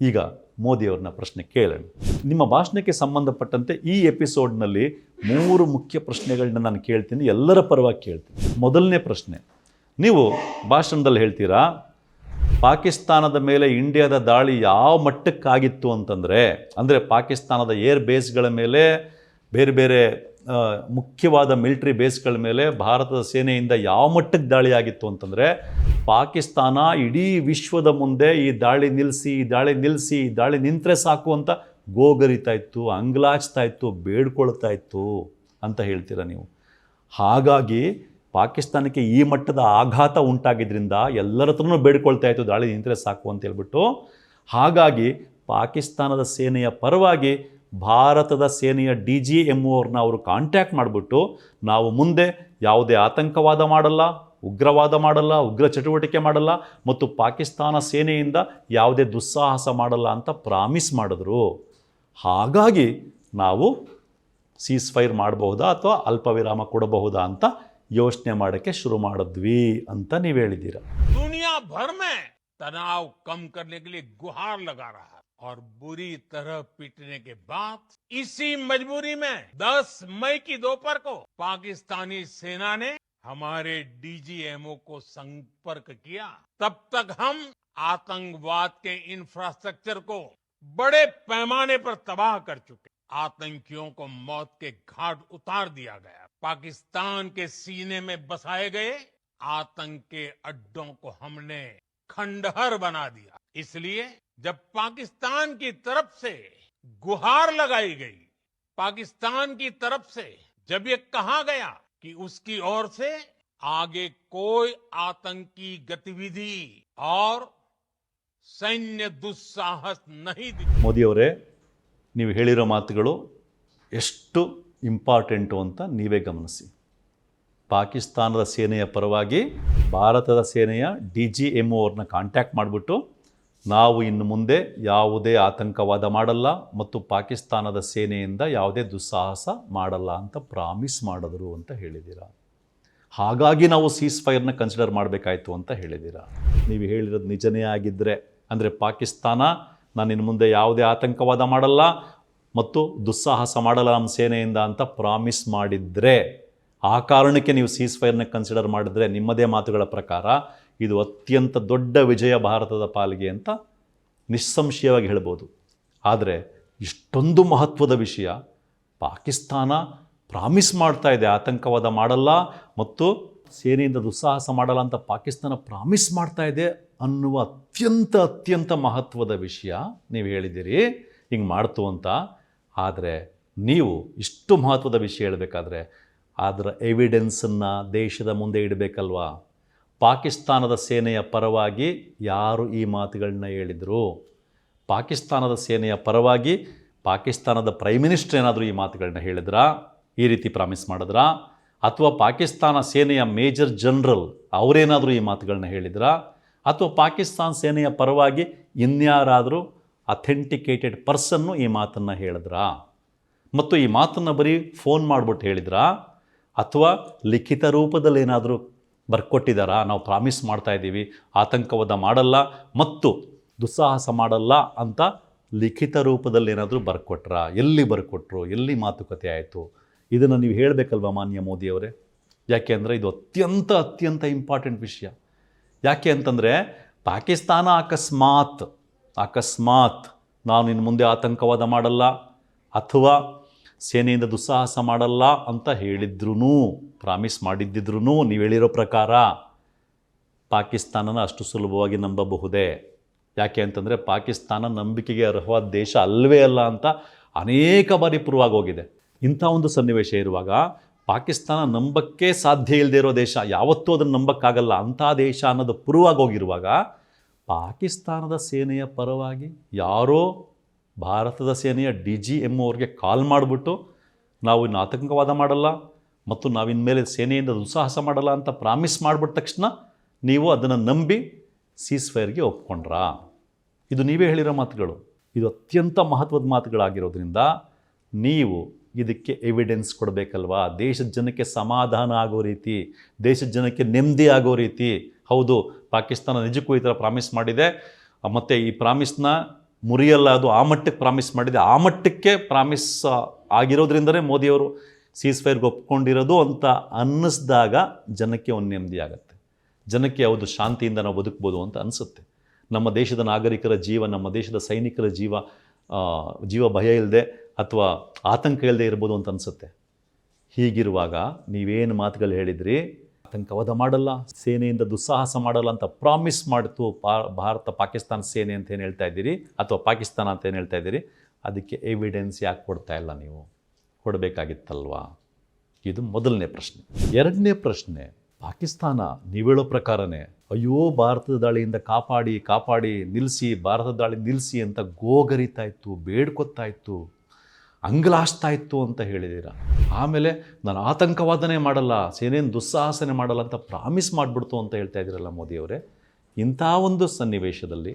ಈಗ ಮೋದಿಯವ್ರನ್ನ ಪ್ರಶ್ನೆ ಕೇಳೋಣ. ನಿಮ್ಮ ಭಾಷಣಕ್ಕೆ ಸಂಬಂಧಪಟ್ಟಂತೆ ಈ ಎಪಿಸೋಡ್ನಲ್ಲಿ ಮೂರು ಮುಖ್ಯ ಪ್ರಶ್ನೆಗಳನ್ನ ನಾನು ಕೇಳ್ತೀನಿ. ಎಲ್ಲರ ಪರವಾಗಿ ಕೇಳ್ತೀನಿ. ಮೊದಲನೇ ಪ್ರಶ್ನೆ ನೀವು ಭಾಷಣದಲ್ಲಿ ಹೇಳ್ತೀರಾ, ಪಾಕಿಸ್ತಾನದ ಮೇಲೆ ಇಂಡಿಯಾದ ದಾಳಿ ಯಾವ ಮಟ್ಟಕ್ಕಾಗಿತ್ತು ಅಂತಂದರೆ, ಅಂದರೆ ಪಾಕಿಸ್ತಾನದ ಏರ್ ಬೇಸ್ಗಳ ಮೇಲೆ ಬೇರೆ ಬೇರೆ ಮುಖ್ಯವಾದ ಮಿಲಿಟ್ರಿ ಬೇಸ್ಗಳ ಮೇಲೆ ಭಾರತದ ಸೇನೆಯಿಂದ ಯಾವ ಮಟ್ಟಕ್ಕೆ ದಾಳಿ ಆಗಿತ್ತು ಅಂತಂದರೆ, ಪಾಕಿಸ್ತಾನ ಇಡೀ ವಿಶ್ವದ ಮುಂದೆ ಈ ದಾಳಿ ನಿಲ್ಲಿಸಿ ಈ ದಾಳಿ ನಿಲ್ಲಿಸಿ ಈ ದಾಳಿ ನಿಂತರೆ ಸಾಕು ಅಂತ ಗೋಗರಿತಾ ಇತ್ತು, ಅಂಗ್ಲಾಚ್ತಾ ಇತ್ತು, ಬೇಡ್ಕೊಳ್ತಾ ಇತ್ತು ಅಂತ ಹೇಳ್ತೀರಾ ನೀವು? ಹಾಗಾಗಿ ಪಾಕಿಸ್ತಾನಕ್ಕೆ ಈ ಮಟ್ಟದ ಆಘಾತ ಉಂಟಾಗಿದ್ದರಿಂದ ಎಲ್ಲರ ಹತ್ರನೂ ಬೇಡ್ಕೊಳ್ತಾ ಇತ್ತು, ದಾಳಿ ನಿಂತರೆ ಸಾಕು ಅಂತ ಹೇಳ್ಬಿಟ್ಟು. ಹಾಗಾಗಿ ಪಾಕಿಸ್ತಾನದ ಸೇನೆಯ ಪರವಾಗಿ ಭಾರತದ ಸೇನೆಯ ಡಿ ಜಿ ಎಂ ಅವ್ರನ್ನ ಅವರು ಕಾಂಟ್ಯಾಕ್ಟ್ ಮಾಡಿಬಿಟ್ಟು ನಾವು ಮುಂದೆ ಯಾವುದೇ ಆತಂಕವಾದ ಮಾಡಲ್ಲ, ಉಗ್ರವಾದ ಮಾಡಲ್ಲ, ಉಗ್ರ ಚಟುವಟಿಕೆ ಮಾಡಲ್ಲ ಮತ್ತು ಪಾಕಿಸ್ತಾನ ಸೇನೆಯಿಂದ ಯಾವುದೇ ದುಸ್ಸಾಹಸ ಮಾಡಲ್ಲ ಅಂತ ಪ್ರಾಮಿಸ್ ಮಾಡಿದ್ರು. ಹಾಗಾಗಿ ನಾವು ಸೀಸ್ ಫೈರ್ ಮಾಡಬಹುದಾ ಅಥವಾ ಅಲ್ಪ ವಿರಾಮ ಕೊಡಬಹುದಾ ಅಂತ ಯೋಚನೆ ಮಾಡೋಕ್ಕೆ ಶುರು ಮಾಡಿದ್ವಿ ಅಂತ ನೀವು ಹೇಳಿದ್ದೀರ दुनिया भर में तनाव कम करने के लिए गुहार लगा रहा है और बुरी तरह पीटने के बाद इसी मजबूरी में 10 मई की दोपहर को पाकिस्तानी सेना ने हमारे डीजीएमओ को संपर्क किया तब तक हम आतंकवाद के इंफ्रास्ट्रक्चर को बड़े पैमाने पर तबाह कर चुके आतंकियों को मौत के घाट उतार दिया गया पाकिस्तान के सीने में बसाए गए आतंक के अड्डों को हमने खंडहर बना दिया इसलिए जब पाकिस्तान की तरफ से गुहार लगाई गई पाकिस्तान की तरफ से जब ये कहा गया कि उसकी ओर से आगे कोई आतंकी गतिविधि और सैन्य दुस्साहस नहीं दिखे ಮೋದಿಯವರೇ ನೀವು ಹೇಳಿರೋ ಮಾತುಗಳು ಎಷ್ಟು ಇಂಪಾರ್ಟೆಂಟು ಅಂತ ನೀವೇ ಗಮನಿಸಿ. ಪಾಕಿಸ್ತಾನದ ಸೇನೆಯ ಪರವಾಗಿ ಭಾರತದ ಸೇನೆಯ ಡಿ ಜಿ ಎಂ ಅವ್ರನ್ನ ಕಾಂಟ್ಯಾಕ್ಟ್ ಮಾಡಿಬಿಟ್ಟು ನಾವು ಇನ್ನು ಮುಂದೆ ಯಾವುದೇ ಆತಂಕವಾದ ಮಾಡಲ್ಲ ಮತ್ತು ಪಾಕಿಸ್ತಾನದ ಸೇನೆಯಿಂದ ಯಾವುದೇ ದುಸ್ಸಾಹಸ ಮಾಡಲ್ಲ ಅಂತ ಪ್ರಾಮಿಸ್ ಮಾಡಿದ್ರು ಅಂತ ಹೇಳಿದ್ದೀರಾ? ಹಾಗಾಗಿ ನಾವು ಸೀಸ್ ಫೈರ್ನ ಕನ್ಸಿಡರ್ ಮಾಡಬೇಕಾಯ್ತು ಅಂತ ಹೇಳಿದ್ದೀರಾ? ನೀವು ಹೇಳಿರೋದು ನಿಜನೇ ಆಗಿದ್ದರೆ ಅಂದರೆ ಪಾಕಿಸ್ತಾನ ನಾನು ಇನ್ನು ಮುಂದೆ ಯಾವುದೇ ಆತಂಕವಾದ ಮಾಡಲ್ಲ ಮತ್ತು ದುಸ್ಸಾಹಸ ಮಾಡಲ್ಲ ನಮ್ಮ ಸೇನೆಯಿಂದ ಅಂತ ಪ್ರಾಮಿಸ್ ಮಾಡಿದರೆ, ಆ ಕಾರಣಕ್ಕೆ ನೀವು ಸೀಸ್ ಫೈರ್ನ ಕನ್ಸಿಡರ್ ಮಾಡಿದರೆ ನಿಮ್ಮದೇ ಮಾತುಗಳ ಪ್ರಕಾರ ಇದು ಅತ್ಯಂತ ದೊಡ್ಡ ವಿಜಯ ಭಾರತದ ಪಾಲಿಗೆ ಅಂತ ನಿಸ್ಸಂಶಯವಾಗಿ ಹೇಳ್ಬೋದು. ಆದರೆ ಇಷ್ಟೊಂದು ಮಹತ್ವದ ವಿಷಯ, ಪಾಕಿಸ್ತಾನ ಪ್ರಾಮಿಸ್ ಮಾಡ್ತಾ ಇದೆ, ಆತಂಕವಾದ ಮಾಡಲ್ಲ ಮತ್ತು ಸೇನೆಯಿಂದ ದುಸ್ಸಾಹಸ ಮಾಡಲ್ಲ ಅಂತ ಪಾಕಿಸ್ತಾನ ಪ್ರಾಮಿಸ್ ಮಾಡ್ತಾ ಇದೆ ಅನ್ನುವ ಅತ್ಯಂತ ಅತ್ಯಂತ ಮಹತ್ವದ ವಿಷಯ ನೀವು ಹೇಳಿದ್ದೀರಿ. ಹಿಂಗೆ ಮಾಡ್ತು ಅಂತ ಆದರೆ ನೀವು ಇಷ್ಟು ಮಹತ್ವದ ವಿಷಯ ಹೇಳಬೇಕಾದ್ರೆ ಅದರ ಎವಿಡೆನ್ಸನ್ನು ದೇಶದ ಮುಂದೆ ಇಡಬೇಕಲ್ವಾ? ಪಾಕಿಸ್ತಾನದ ಸೇನೆಯ ಪರವಾಗಿ ಯಾರು ಈ ಮಾತುಗಳನ್ನ ಹೇಳಿದರು? ಪಾಕಿಸ್ತಾನದ ಸೇನೆಯ ಪರವಾಗಿ ಪಾಕಿಸ್ತಾನದ ಪ್ರೈಮ್ ಮಿನಿಸ್ಟರ್ ಏನಾದರೂ ಈ ಮಾತುಗಳನ್ನ ಹೇಳಿದ್ರಾ? ಈ ರೀತಿ ಪ್ರಾಮಿಸ್ ಮಾಡಿದ್ರಾ? ಅಥವಾ ಪಾಕಿಸ್ತಾನ ಸೇನೆಯ ಮೇಜರ್ ಜನರಲ್ ಅವರೇನಾದರೂ ಈ ಮಾತುಗಳನ್ನ ಹೇಳಿದ್ರಾ? ಅಥವಾ ಪಾಕಿಸ್ತಾನ ಸೇನೆಯ ಪರವಾಗಿ ಇನ್ಯಾರಾದರೂ ಅಥೆಂಟಿಕೇಟೆಡ್ ಪರ್ಸನ್ನು ಈ ಮಾತನ್ನು ಹೇಳಿದ್ರಾ? ಮತ್ತು ಈ ಮಾತನ್ನು ಬರೀ ಫೋನ್ ಮಾಡಿಬಿಟ್ಟು ಹೇಳಿದ್ರಾ? ಅಥವಾ ಲಿಖಿತ ರೂಪದಲ್ಲಿ ಏನಾದರೂ ಬರ್ಕೊಟ್ಟಿದ್ದಾರಾ ನಾವು ಪ್ರಾಮಿಸ್ ಮಾಡ್ತಾ ಇದ್ದೀವಿ, ಆತಂಕವಾದ ಮಾಡಲ್ಲ ಮತ್ತು ದುಸ್ಸಾಹಸ ಮಾಡಲ್ಲ ಅಂತ ಲಿಖಿತ ರೂಪದಲ್ಲಿ ಏನಾದರೂ ಬರ್ಕೊಟ್ರಾ? ಎಲ್ಲಿ ಬರ್ಕೊಟ್ರು? ಎಲ್ಲಿ ಮಾತುಕತೆ ಆಯಿತು? ಇದನ್ನು ನೀವು ಹೇಳಬೇಕಲ್ವ ಮಾನ್ಯ ಮೋದಿಯವರೇ ಯಾಕೆ ಅಂದರೆ ಇದು ಅತ್ಯಂತ ಅತ್ಯಂತ ಇಂಪಾರ್ಟೆಂಟ್ ವಿಷಯ. ಯಾಕೆ ಅಂತಂದರೆ ಪಾಕಿಸ್ತಾನ ಅಕಸ್ಮಾತ್ ಅಕಸ್ಮಾತ್ ನಾನು ಇನ್ನು ಮುಂದೆ ಆತಂಕವಾದ ಮಾಡಲ್ಲ ಅಥವಾ ಸೇನೆಯಿಂದ ದುಸ್ಸಾಹಸ ಮಾಡಲ್ಲ ಅಂತ ಹೇಳಿದ್ರೂ ಪ್ರಾಮಿಸ್ ಮಾಡಿದ್ದಿದ್ರೂ ನೀವು ಹೇಳಿರೋ ಪ್ರಕಾರ ಪಾಕಿಸ್ತಾನನ ಅಷ್ಟು ಸುಲಭವಾಗಿ ನಂಬಬಹುದೇ? ಯಾಕೆ ಅಂತಂದರೆ ಪಾಕಿಸ್ತಾನ ನಂಬಿಕೆಗೆ ಅರ್ಹವಾದ ದೇಶ ಅಲ್ಲವೇ ಅಲ್ಲ ಅಂತ ಅನೇಕ ಬಾರಿ ಪ್ರೂವ್ ಹೋಗಿದೆ ಇಂಥ ಒಂದು ಸನ್ನಿವೇಶ ಇರುವಾಗ ಪಾಕಿಸ್ತಾನ ನಂಬಕ್ಕೆ ಸಾಧ್ಯ ಇಲ್ಲದೇ ಇರೋ ದೇಶ, ಯಾವತ್ತೂ ಅದನ್ನು ನಂಬಕ್ಕಾಗಲ್ಲ. ಅಂಥ ದೇಶ ಅನ್ನೋದು ಪ್ರೂವ್ ಆಗೋಗಿರುವಾಗ ಪಾಕಿಸ್ತಾನದ ಸೇನೆಯ ಪರವಾಗಿ ಯಾರೋ ಭಾರತದ ಸೇನೆಯ ಡಿ ಜಿ ಎಂ ಅವ್ರಿಗೆ ಕಾಲ್ ಮಾಡಿಬಿಟ್ಟು ನಾವು ಇನ್ನು ಆತಂಕವಾದ ಮಾಡಲ್ಲ ಮತ್ತು ನಾವಿನ್ಮೇಲೆ ಸೇನೆಯಿಂದ ದುಸ್ಸಾಹಸ ಮಾಡಲ್ಲ ಅಂತ ಪ್ರಾಮಿಸ್ ಮಾಡಿಬಿಟ್ಟ ತಕ್ಷಣ ನೀವು ಅದನ್ನು ನಂಬಿ ಸೀಸ್ ಫೈರ್ಗೆ ಒಪ್ಕೊಂಡ್ರಾ? ಇದು ನೀವೇ ಹೇಳಿರೋ ಮಾತುಗಳು. ಇದು ಅತ್ಯಂತ ಮಹತ್ವದ ಮಾತುಗಳಾಗಿರೋದ್ರಿಂದ ನೀವು ಇದಕ್ಕೆ ಎವಿಡೆನ್ಸ್ ಕೊಡಬೇಕಲ್ವಾ? ದೇಶದ ಜನಕ್ಕೆ ಸಮಾಧಾನ ಆಗೋ ರೀತಿ, ದೇಶದ ಜನಕ್ಕೆ ನೆಮ್ಮದಿ ಆಗೋ ರೀತಿ ಹೌದು, ಪಾಕಿಸ್ತಾನ ನಿಜಕ್ಕೂ ಈ ಥರ ಪ್ರಾಮಿಸ್ ಮಾಡಿದೆ. ಮತ್ತು ಈ ಪ್ರಾಮಿಸ್ನ ಮುರಿಯಲ್ಲ, ಅದು ಆ ಮಟ್ಟಕ್ಕೆ ಪ್ರಾಮಿಸ್ ಮಾಡಿದೆ. ಆ ಮಟ್ಟಕ್ಕೆ ಪ್ರಾಮಿಸ್ ಆಗಿರೋದ್ರಿಂದಲೇ ಮೋದಿಯವರು ಸೀಸ್ ಫೈರ್ಗೆ ಒಪ್ಕೊಂಡಿರೋದು ಅಂತ ಅನ್ನಿಸ್ದಾಗ ಜನಕ್ಕೆ ಒಂದು ನೆಮ್ಮದಿ ಆಗುತ್ತೆ. ಜನಕ್ಕೆ ಯಾವುದು ಶಾಂತಿಯಿಂದ ನಾವು ಬದುಕ್ಬೋದು ಅಂತ ಅನಿಸುತ್ತೆ. ನಮ್ಮ ದೇಶದ ನಾಗರಿಕರ ಜೀವ, ನಮ್ಮ ದೇಶದ ಸೈನಿಕರ ಜೀವ ಜೀವ ಭಯ ಇಲ್ಲದೆ ಅಥವಾ ಆತಂಕ ಇಲ್ಲದೆ ಇರ್ಬೋದು ಅಂತ ಅನಿಸುತ್ತೆ. ಹೀಗಿರುವಾಗ ನೀವೇನು ಮಾತುಗಳು ಹೇಳಿದ್ರಿ? ಆತಂಕವಾದ ಮಾಡಲ್ಲ, ಸೇನೆಯಿಂದ ದುಸ್ಸಾಹಸ ಮಾಡಲ್ಲ ಅಂತ ಪ್ರಾಮಿಸ್ ಮಾಡಿತು ಭಾರತ ಪಾಕಿಸ್ತಾನ ಸೇನೆ ಅಂತ ಏನು ಹೇಳ್ತಾ ಇದ್ದೀರಿ? ಅಥವಾ ಪಾಕಿಸ್ತಾನ ಅಂತ ಏನು ಹೇಳ್ತಾ ಇದ್ದೀರಿ? ಅದಕ್ಕೆ ಎವಿಡೆನ್ಸ್ ಯಾಕೆ ಕೊಡ್ತಾ ಇಲ್ಲ ನೀವು? ಕೊಡಬೇಕಾಗಿತ್ತಲ್ವಾ? ಇದು ಮೊದಲನೇ ಪ್ರಶ್ನೆ. ಎರಡನೇ ಪ್ರಶ್ನೆ, ಪಾಕಿಸ್ತಾನ ನೀವು ಹೇಳೋ ಪ್ರಕಾರನೇ, ಅಯ್ಯೋ ಭಾರತದ ದಾಳಿಯಿಂದ ಕಾಪಾಡಿ ಕಾಪಾಡಿ ನಿಲ್ಲಿಸಿ ಭಾರತದ ದಾಳಿ ನಿಲ್ಲಿಸಿ ಅಂತ ಗೋಗರಿತಾ ಇತ್ತು, ಬೇಡ್ಕೊತಾ ಇತ್ತು. ಅಂಗಲಾಸ್ತಾ ಇತ್ತು ಅಂತ ಹೇಳಿದ್ದೀರ ಆಮೇಲೆ ನಾನು ಆತಂಕವಾದನೆ ಮಾಡಲ್ಲ ಸೇನೇನು ದುಸ್ಸಾಹಸನೆ ಮಾಡಲ್ಲ ಅಂತ ಪ್ರಾಮಿಸ್ ಮಾಡಿಬಿಡ್ತು ಅಂತ ಹೇಳ್ತಾ ಇದ್ದೀರಲ್ಲ ಮೋದಿಯವರೇ. ಇಂಥ ಒಂದು ಸನ್ನಿವೇಶದಲ್ಲಿ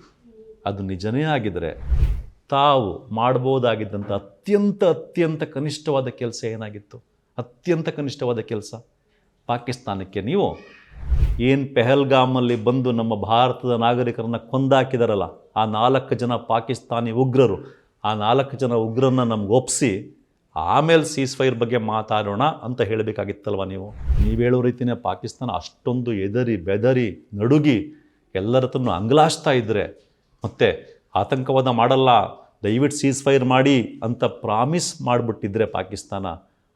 ಅದು ನಿಜನೇ ಆಗಿದ್ದರೆ ತಾವು ಮಾಡ್ಬೋದಾಗಿದ್ದಂಥ ಅತ್ಯಂತ ಅತ್ಯಂತ ಕನಿಷ್ಠವಾದ ಕೆಲಸ ಏನಾಗಿತ್ತು? ಅತ್ಯಂತ ಕನಿಷ್ಠವಾದ ಕೆಲಸ? ಪಾಕಿಸ್ತಾನಕ್ಕೆ ನೀವು ಏನು ಪೆಹಲ್ಗಾಮಲ್ಲಿ ಬಂದು ನಮ್ಮ ಭಾರತದ ನಾಗರಿಕರನ್ನು ಕೊಂದಾಕಿದಾರಲ್ಲ, ಆ ನಾಲ್ಕು ಜನ ಪಾಕಿಸ್ತಾನಿ ಉಗ್ರರು ಆ ನಾಲ್ಕು ಜನ ಉಗ್ರನ್ನ ನಮ್ಗೆ ಒಪ್ಪಿಸಿ ಆಮೇಲೆ ಸೀಸ್ ಫೈರ್ ಬಗ್ಗೆ ಮಾತಾಡೋಣ ಅಂತ ಹೇಳಬೇಕಾಗಿತ್ತಲ್ವ ನೀವು? ನೀವು ಹೇಳೋ ರೀತಿಯೇ ಪಾಕಿಸ್ತಾನ ಅಷ್ಟೊಂದು ಎದರಿ ಬೆದರಿ, ನಡುಗಿ ಎಲ್ಲರ ಹತ್ರನೂ ಅಂಗ್ಲಾಸ್ತಾ ಇದ್ದರೆ ಮತ್ತು ಆತಂಕವಾದ ಮಾಡಲ್ಲ, ದಯವಿಟ್ಟು ಸೀಸ್ ಫೈರ್ ಮಾಡಿ ಅಂತ ಪ್ರಾಮಿಸ್ ಮಾಡಿಬಿಟ್ಟಿದ್ರೆ ಪಾಕಿಸ್ತಾನ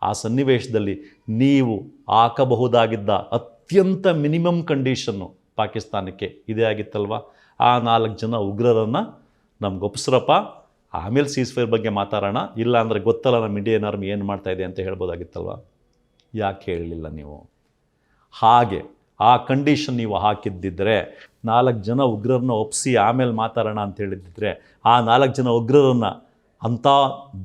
ಆ ಸನ್ನಿವೇಶದಲ್ಲಿ ನೀವು ಹಾಕಬಹುದಾಗಿದ್ದ ಅತ್ಯಂತ ಮಿನಿಮಮ್ ಕಂಡೀಷನ್ನು ಪಾಕಿಸ್ತಾನಕ್ಕೆ ಇದೇ ಆಗಿತ್ತಲ್ವ? ಆ ನಾಲ್ಕು ಜನ ಉಗ್ರರನ್ನು ನಮ್ಗೆ ಒಪ್ಸ್ರಪ್ಪ ಆಮೇಲೆ ಸೀಸ್ ಫೈರ್ ಬಗ್ಗೆ ಮಾತಾಡೋಣ. ಇಲ್ಲ ಅಂದರೆ ಗೊತ್ತಲ್ಲ ನಮ್ಮ ಇಂಡಿಯನ್ ಆರ್ಮಿ ಏನು ಮಾಡ್ತಾ ಇದೆ ಅಂತ ಹೇಳ್ಬೋದಾಗಿತ್ತಲ್ವ? ಯಾಕೆ ಹೇಳಲಿಲ್ಲ ನೀವು? ಹಾಗೆ ಆ ಕಂಡೀಷನ್ ನೀವು ಹಾಕಿದ್ದಿದ್ರೆ, ನಾಲ್ಕು ಜನ ಉಗ್ರರನ್ನ ಒಪ್ಪಿಸಿ ಆಮೇಲೆ ಮಾತಾಡೋಣ ಅಂತ ಹೇಳಿದ್ದಿದ್ರೆ, ಆ ನಾಲ್ಕು ಜನ ಉಗ್ರರನ್ನು ಅಂಥ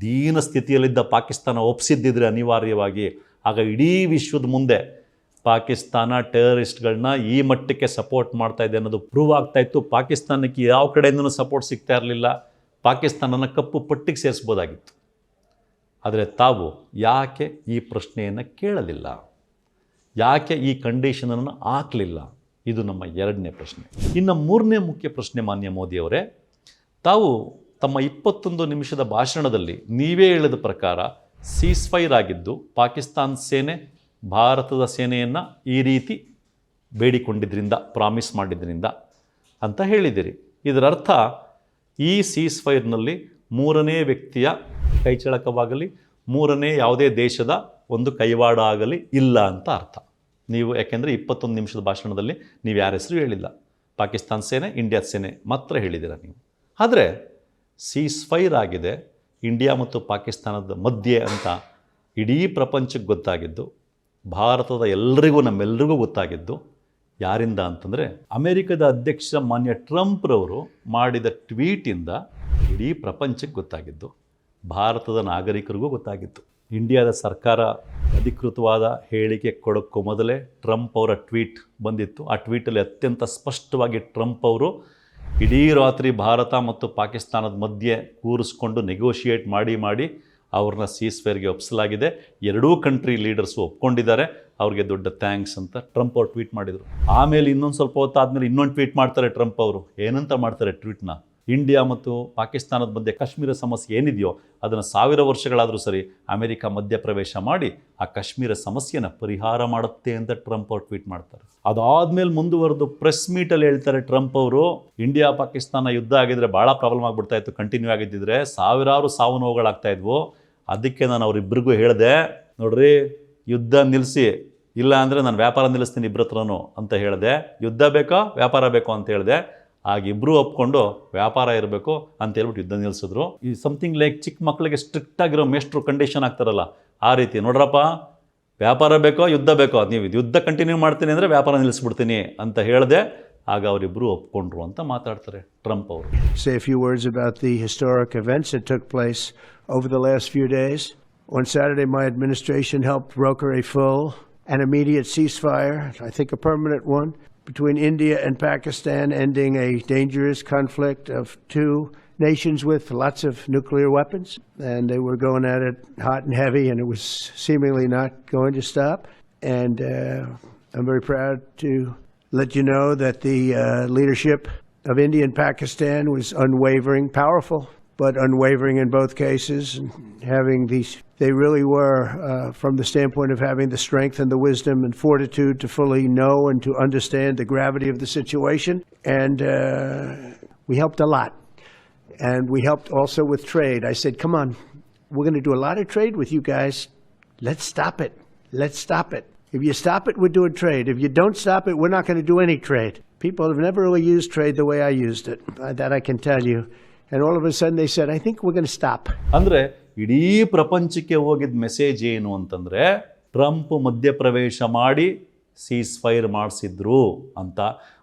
ದೀನ ಸ್ಥಿತಿಯಲ್ಲಿದ್ದ ಪಾಕಿಸ್ತಾನ ಒಪ್ಪಿಸಿದ್ದಿದ್ರೆ ಅನಿವಾರ್ಯವಾಗಿ, ಆಗ ಇಡೀ ವಿಶ್ವದ ಮುಂದೆ ಪಾಕಿಸ್ತಾನ ಟೆರರಿಸ್ಟ್ಗಳನ್ನ ಈ ಮಟ್ಟಕ್ಕೆ ಸಪೋರ್ಟ್ ಮಾಡ್ತಾ ಇದೆ ಅನ್ನೋದು ಪ್ರೂವ್ ಆಗ್ತಾ ಇತ್ತು. ಪಾಕಿಸ್ತಾನಕ್ಕೆ ಯಾವ ಕಡೆಯಿಂದನೂ ಸಪೋರ್ಟ್ ಸಿಗ್ತಾ ಇರಲಿಲ್ಲ. ಪಾಕಿಸ್ತಾನನ ಕಪ್ಪು ಪಟ್ಟಿಗೆ ಸೇರಿಸ್ಬೋದಾಗಿತ್ತು ಆದರೆ ತಾವು ಯಾಕೆ ಈ ಪ್ರಶ್ನೆಯನ್ನು ಕೇಳಲಿಲ್ಲ? ಯಾಕೆ ಈ ಕಂಡೀಷನನ್ನು ಹಾಕಲಿಲ್ಲ? ಇದು ನಮ್ಮ ಎರಡನೇ ಪ್ರಶ್ನೆ. ಇನ್ನು ಮೂರನೇ ಮುಖ್ಯ ಪ್ರಶ್ನೆ ಮಾನ್ಯ ಮೋದಿಯವರೇ ತಾವು ತಮ್ಮ ಇಪ್ಪತ್ತೊಂದು ನಿಮಿಷದ ಭಾಷಣದಲ್ಲಿ ನೀವೇ ಹೇಳಿದ ಪ್ರಕಾರ ಸೀಸ್ಫೈರ್ ಆಗಿದ್ದು ಪಾಕಿಸ್ತಾನ್ ಸೇನೆ, ಭಾರತದ ಸೇನೆಯನ್ನು ಈ ರೀತಿ ಬೇಡಿಕೊಂಡಿದ್ದರಿಂದ ಪ್ರಾಮಿಸ್ ಮಾಡಿದ್ದರಿಂದ ಅಂತ ಹೇಳಿದಿರಿ. ಇದರ ಅರ್ಥ ಸೀಸ್ ಫೈರ್ನಲ್ಲಿ ಮೂರನೇ ವ್ಯಕ್ತಿಯ ಕೈಚಳಕವಾಗಲಿ ಮೂರನೇ ಯಾವುದೇ ದೇಶದ ಒಂದು ಕೈವಾಡ ಆಗಲಿ ಇಲ್ಲ ಅಂತ ಅರ್ಥ. ನೀವು ಯಾಕೆಂದರೆ ಇಪ್ಪತ್ತೊಂದು ನಿಮಿಷದ ಭಾಷಣದಲ್ಲಿ ನೀವು ಯಾರ ಹೆಸರು ಹೇಳಿಲ್ಲ. ಪಾಕಿಸ್ತಾನ್ ಸೇನೆ, ಇಂಡಿಯಾ ಸೇನೆ ಮಾತ್ರ ಹೇಳಿದ್ದೀರ ನೀವು. ಆದರೆ ಸೀಸ್ಫೈರ್ ಆಗಿದೆ, ಇಂಡಿಯಾ ಮತ್ತು ಪಾಕಿಸ್ತಾನದ ಮಧ್ಯೆ ಅಂತ ಇಡೀ ಪ್ರಪಂಚಕ್ಕೆ ಗೊತ್ತಾಗಿದ್ದು, ಭಾರತದ ಎಲ್ಲರಿಗೂ ನಮ್ಮೆಲ್ಲರಿಗೂ ಗೊತ್ತಾಗಿದ್ದು ಯಾರಿಂದ ಅಂತಂದರೆ ಅಮೆರಿಕದ ಅಧ್ಯಕ್ಷ ಮಾನ್ಯ ಟ್ರಂಪ್ರವರು ಮಾಡಿದ ಟ್ವೀಟಿಂದ ಇಡೀ ಪ್ರಪಂಚಕ್ಕೆ ಗೊತ್ತಾಗಿದ್ದು, ಭಾರತದ ನಾಗರಿಕರಿಗೂ ಗೊತ್ತಾಗಿತ್ತು. ಇಂಡಿಯಾದ ಸರ್ಕಾರ ಅಧಿಕೃತವಾದ ಹೇಳಿಕೆ ಕೊಡೋಕ್ಕೂ ಮೊದಲೇ ಟ್ರಂಪ್ ಅವರ ಟ್ವೀಟ್ ಬಂದಿತ್ತು. ಆ ಟ್ವೀಟಲ್ಲಿ ಅತ್ಯಂತ ಸ್ಪಷ್ಟವಾಗಿ ಟ್ರಂಪ್ ಅವರು ಇಡೀ ರಾತ್ರಿ ಭಾರತ ಮತ್ತು ಪಾಕಿಸ್ತಾನದ ಮಧ್ಯೆ ಕೂರಿಸ್ಕೊಂಡು ನೆಗೋಷಿಯೇಟ್ ಮಾಡಿ ಮಾಡಿ ಅವ್ರನ್ನ ಸೀಸ್ಫೇರ್ಗೆ ಒಪ್ಪಿಸಲಾಗಿದೆ. ಎರಡೂ ಕಂಟ್ರಿ ಲೀಡರ್ಸು ಒಪ್ಕೊಂಡಿದ್ದಾರೆ. ಅವ್ರಿಗೆ ದೊಡ್ಡ ಥ್ಯಾಂಕ್ಸ್ ಅಂತ ಟ್ರಂಪ್ ಅವ್ರು ಟ್ವೀಟ್ ಮಾಡಿದರು. ಆಮೇಲೆ ಇನ್ನೊಂದು ಸ್ವಲ್ಪ ಹೊತ್ತಾದ್ಮೇಲೆ ಇನ್ನೊಂದು ಟ್ವೀಟ್ ಮಾಡ್ತಾರೆ ಟ್ರಂಪ್ ಅವರು. ಏನಂತ ಮಾಡ್ತಾರೆ ಟ್ವೀಟ್ನ ಇಂಡಿಯಾ ಮತ್ತು ಪಾಕಿಸ್ತಾನದ ಮಧ್ಯೆ ಕಾಶ್ಮೀರ ಸಮಸ್ಯೆ ಏನಿದೆಯೋ ಅದನ್ನು ಸಾವಿರ ವರ್ಷಗಳಾದರೂ ಸರಿ ಅಮೆರಿಕ ಮಧ್ಯಪ್ರವೇಶ ಮಾಡಿ ಆ ಕಾಶ್ಮೀರ ಸಮಸ್ಯೆನ ಪರಿಹಾರ ಮಾಡುತ್ತೆ ಅಂತ ಟ್ರಂಪ್ ಅವರು ಟ್ವೀಟ್ ಮಾಡ್ತಾರೆ. ಅದಾದ್ಮೇಲೆ ಮುಂದುವರೆದು ಪ್ರೆಸ್ ಮೀಟಲ್ಲಿ ಹೇಳ್ತಾರೆ ಟ್ರಂಪ್ ಅವರು, ಇಂಡಿಯಾ ಪಾಕಿಸ್ತಾನ ಯುದ್ಧ ಆಗಿದ್ರೆ ಭಾಳ ಪ್ರಾಬ್ಲಮ್ ಆಗಿಬಿಡ್ತಾ ಇತ್ತು ಕಂಟಿನ್ಯೂ ಆಗಿದ್ದಿದ್ರೆ ಸಾವಿರಾರು ಸಾವು ನೋವುಗಳಾಗ್ತಾ ಇದ್ವು. ಅದಕ್ಕೆ ನಾನು ಅವರಿಬ್ಬರಿಗೂ ಹೇಳಿದೆ, ನೋಡ್ರಿ, ಯುದ್ಧ ನಿಲ್ಲಿಸಿ, ಇಲ್ಲ ಅಂದರೆ ನಾನು ವ್ಯಾಪಾರ ನಿಲ್ಲಿಸ್ತೀನಿ ಇಬ್ಬರ ಹತ್ರನೂ ಅಂತ ಹೇಳಿದೆ. ಯುದ್ಧ ಬೇಕೋ, ವ್ಯಾಪಾರ ಬೇಕೋ? ಅಂತ ಹೇಳಿದೆ. ಆಗ ಇಬ್ಬರು ಒಪ್ಕೊಂಡು ವ್ಯಾಪಾರ ಇರಬೇಕು ಅಂತ ಹೇಳ್ಬಿಟ್ಟು ಯುದ್ಧ ನಿಲ್ಲಿಸಿದ್ರು ಈ ಸಮಥಿಂಗ್ ಲೈಕ್ ಚಿಕ್ಕ ಮಕ್ಕಳಿಗೆ ಸ್ಟ್ರಿಕ್ಟ್ ಆಗಿರೋ ಮೇಷ್ಟ್ರು ಕಂಡೀಷನ್ ಆಗ್ತಾರಲ್ಲ ಆ ರೀತಿ ನೋಡ್ರಪ್ಪ ವ್ಯಾಪಾರ ಬೇಕೋ ಯುದ್ಧ ಬೇಕೋ ನೀವು ಯುದ್ಧ ಕಂಟಿನ್ಯೂ ಮಾಡ್ತೀನಿ ಅಂದರೆ ವ್ಯಾಪಾರ ನಿಲ್ಲಿಸ್ಬಿಡ್ತೀನಿ ಅಂತ ಹೇಳಿದೆ ಆಗ ಅವರಿಬ್ಬರು ಒಪ್ಕೊಂಡ್ರು ಅಂತ ಮಾತಾಡ್ತಾರೆ ಟ್ರಂಪ್ ಅವರು Say a words words the the events it that place over over the few days days. On Saturday, my administration helped broker a full and immediate ceasefire, I think a permanent one, between India and Pakistan, ending a dangerous conflict of two nations with lots of nuclear weapons. And they were going at it hot and heavy, and it was seemingly not going to stop. And uh, I'm very proud to let you know that the uh, leadership of India and Pakistan was unwavering, powerful, but unwavering in both cases. And having these, they really were, uh, from the standpoint of having the strength and the wisdom and fortitude to fully know and to understand the gravity of the situation. And uh, we helped a lot. And we helped also with trade. I said, come on, we're going to do a lot of trade with you guys. Let's stop it. Let's stop it. If you stop it, we're doing trade. If you don't stop it, we're not going to do any trade. People have never really used trade the way I used it. Uh, That I can tell you. And all of a sudden they said, I think we're going. ಅಂದರೆ ಇಡೀ ಪ್ರಪಂಚಕ್ಕೆ ಹೋಗಿದ್ದ message ಏನು ಅಂತಂದರೆ Trump ಮಧ್ಯಪ್ರವೇಶ ಮಾಡಿ seize fire ಮಾಡಿಸಿದ್ರು ಅಂತ.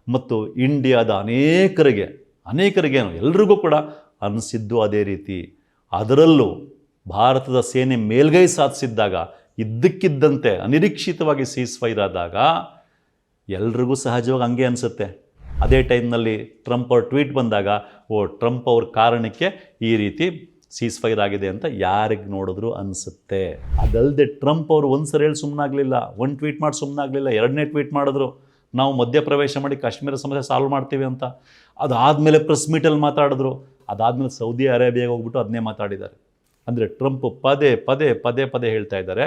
ಮತ್ತು ಇಂಡಿಯಾದ ಅನೇಕರಿಗೆ ಅನೇಕರಿಗೇನು ಎಲ್ರಿಗೂ ಕೂಡ ಅನಿಸಿದ್ದು ಅದೇ ರೀತಿ. ಅದರಲ್ಲೂ ಭಾರತದ ಸೇನೆ ಮೇಲ್ಗೈ ಸಾಧಿಸಿದ್ದಾಗ ಇದ್ದಕ್ಕಿದ್ದಂತೆ ಅನಿರೀಕ್ಷಿತವಾಗಿ ಸೀಸ್ ಫೈರ್ ಆದಾಗ ಎಲ್ರಿಗೂ ಸಹಜವಾಗಿ ಹಂಗೆ ಅನಿಸುತ್ತೆ. ಅದೇ ಟೈಮ್ನಲ್ಲಿ ಟ್ರಂಪ್ ಅವ್ರ ಟ್ವೀಟ್ ಬಂದಾಗ, ಓ, ಟ್ರಂಪ್ ಅವ್ರ ಕಾರಣಕ್ಕೆ ಈ ರೀತಿ ಸೀಸ್ ಫೈರ್ ಆಗಿದೆ ಅಂತ ಯಾರಿಗೆ ನೋಡಿದ್ರು ಅನಿಸುತ್ತೆ. ಅದಲ್ಲದೆ ಟ್ರಂಪ್ ಅವರು ಒಂದು ಸರಿ ಹೇಳಿ ಸುಮ್ಮನಾಗಲಿಲ್ಲ ಒಂದು ಟ್ವೀಟ್ ಮಾಡಿ ಸುಮ್ಮನಾಗಲಿಲ್ಲ ಎರಡನೇ ಟ್ವೀಟ್ ಮಾಡಿದ್ರು, ನಾವು ಮಧ್ಯಪ್ರವೇಶ ಮಾಡಿ ಕಾಶ್ಮೀರ ಸಮಸ್ಯೆ ಸಾಲ್ವ್ ಮಾಡ್ತೀವಿ ಅಂತ. ಅದಾದಮೇಲೆ ಪ್ರೆಸ್ ಮೀಟಲ್ಲಿ ಮಾತಾಡಿದ್ರು, ಅದಾದಮೇಲೆ ಸೌದಿ ಅರೇಬಿಯಾಗೆ ಹೋಗ್ಬಿಟ್ಟು ಅದನ್ನೇ ಮಾತಾಡಿದ್ದಾರೆ. ಅಂದರೆ ಟ್ರಂಪ್ ಪದೇ ಪದೇ ಪದೇ ಪದೇ ಹೇಳ್ತಾ ಇದ್ದಾರೆ,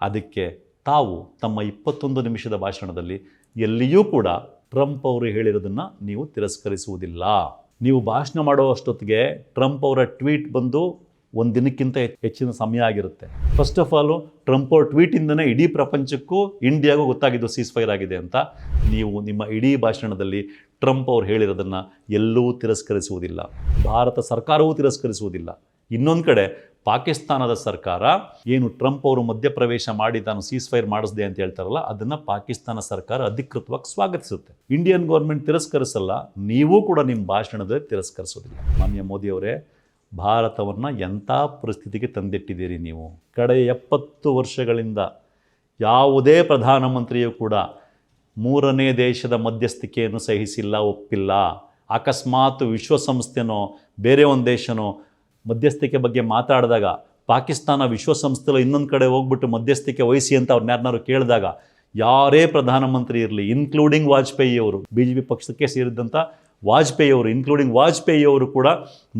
ಅದಕ್ಕೆ ತಾವು ತಮ್ಮ ಇಪ್ಪತ್ತೊಂದು ನಿಮಿಷದ ಭಾಷಣದಲ್ಲಿ ಎಲ್ಲಿಯೂ ಕೂಡ ಟ್ರಂಪ್ ಅವರು ಹೇಳಿರೋದನ್ನು ನೀವು ತಿರಸ್ಕರಿಸುವುದಿಲ್ಲ. ನೀವು ಭಾಷಣ ಮಾಡೋ ಅಷ್ಟೊತ್ತಿಗೆ ಟ್ರಂಪ್ ಅವರ ಟ್ವೀಟ್ ಬಂದು ಒಂದು ದಿನಕ್ಕಿಂತ ಹೆಚ್ಚ್- ಹೆಚ್ಚಿನ ಸಮಯ ಆಗಿರುತ್ತೆ. ಫಸ್ಟ್ ಆಫ್ ಆಲ್ ಟ್ರಂಪ್ ಅವ್ರ ಟ್ವೀಟಿಂದನೇ ಇಡೀ ಪ್ರಪಂಚಕ್ಕೂ ಇಂಡಿಯಾಗೂ ಗೊತ್ತಾಗಿದ್ದು ಸೀಸ್ ಫೈರ್ ಆಗಿದೆ ಅಂತ. ನೀವು ನಿಮ್ಮ ಇಡೀ ಭಾಷಣದಲ್ಲಿ ಟ್ರಂಪ್ ಅವ್ರು ಹೇಳಿರೋದನ್ನು ಎಲ್ಲೂ ತಿರಸ್ಕರಿಸುವುದಿಲ್ಲ. ಭಾರತ ಸರ್ಕಾರವೂ ತಿರಸ್ಕರಿಸುವುದಿಲ್ಲ. ಇನ್ನೊಂದು ಕಡೆ ಪಾಕಿಸ್ತಾನದ ಸರ್ಕಾರ ಏನು ಟ್ರಂಪ್ ಅವರು ಮಧ್ಯಪ್ರವೇಶ ಮಾಡಿ ತಾನು ಸೀಸ್ ಫೈರ್ ಮಾಡಿಸಿದೆ ಅಂತ ಹೇಳ್ತಾರಲ್ಲ, ಅದನ್ನು ಪಾಕಿಸ್ತಾನ ಸರ್ಕಾರ ಅಧಿಕೃತವಾಗಿ ಸ್ವಾಗತಿಸುತ್ತೆ. ಇಂಡಿಯನ್ ಗೌರ್ಮೆಂಟ್ ತಿರಸ್ಕರಿಸಲ್ಲ, ನೀವು ಕೂಡ ನಿಮ್ಮ ಭಾಷಣದಲ್ಲಿ ತಿರಸ್ಕರಿಸೋದಿಲ್ಲ. ಮಾನ್ಯ ಮೋದಿಯವರೇ ಭಾರತವನ್ನು ಎಂಥ ಪರಿಸ್ಥಿತಿಗೆ ತಂದಿಟ್ಟಿದ್ದೀರಿ ನೀವು? ಕಡೆಯ ಎಪ್ಪತ್ತು ವರ್ಷಗಳಿಂದ ಯಾವುದೇ ಪ್ರಧಾನಮಂತ್ರಿಯೂ ಕೂಡ ಮೂರನೇ ದೇಶದ ಮಧ್ಯಸ್ಥಿಕೆಯನ್ನು ಸಹಿಸಿಲ್ಲ, ಒಪ್ಪಿಲ್ಲ. ಅಕಸ್ಮಾತ್ ವಿಶ್ವಸಂಸ್ಥೆನೋ, ಬೇರೆ ಒಂದು ದೇಶನೋ ಮಧ್ಯಸ್ಥಿಕೆ ಬಗ್ಗೆ ಮಾತಾಡಿದಾಗ ಪಾಕಿಸ್ತಾನ ವಿಶ್ವಸಂಸ್ಥೆలో ಇನ್ನೊಂದು ಕಡೆ ಹೋಗ್ಬಿಟ್ಟು ಮಧ್ಯಸ್ಥಿಕೆ ವಹಿಸಿ ಅಂತ ಅವ್ರನ್ನ ಯಾರನ್ನಾರು ಕೇಳಿದಾಗ ಯಾರೇ ಪ್ರಧಾನಮಂತ್ರಿ ಇರಲಿ ಇನ್ಕ್ಲೂಡಿಂಗ್ ವಾಜಪೇಯಿ ಅವರು ಬಿ ಜೆ ಪಿ ಪಕ್ಷಕ್ಕೆ ಸೇರಿದಂಥ ವಾಜಪೇಯಿ ಅವರು ಇನ್ಕ್ಲೂಡಿಂಗ್ ವಾಜಪೇಯಿ ಅವರು ಕೂಡ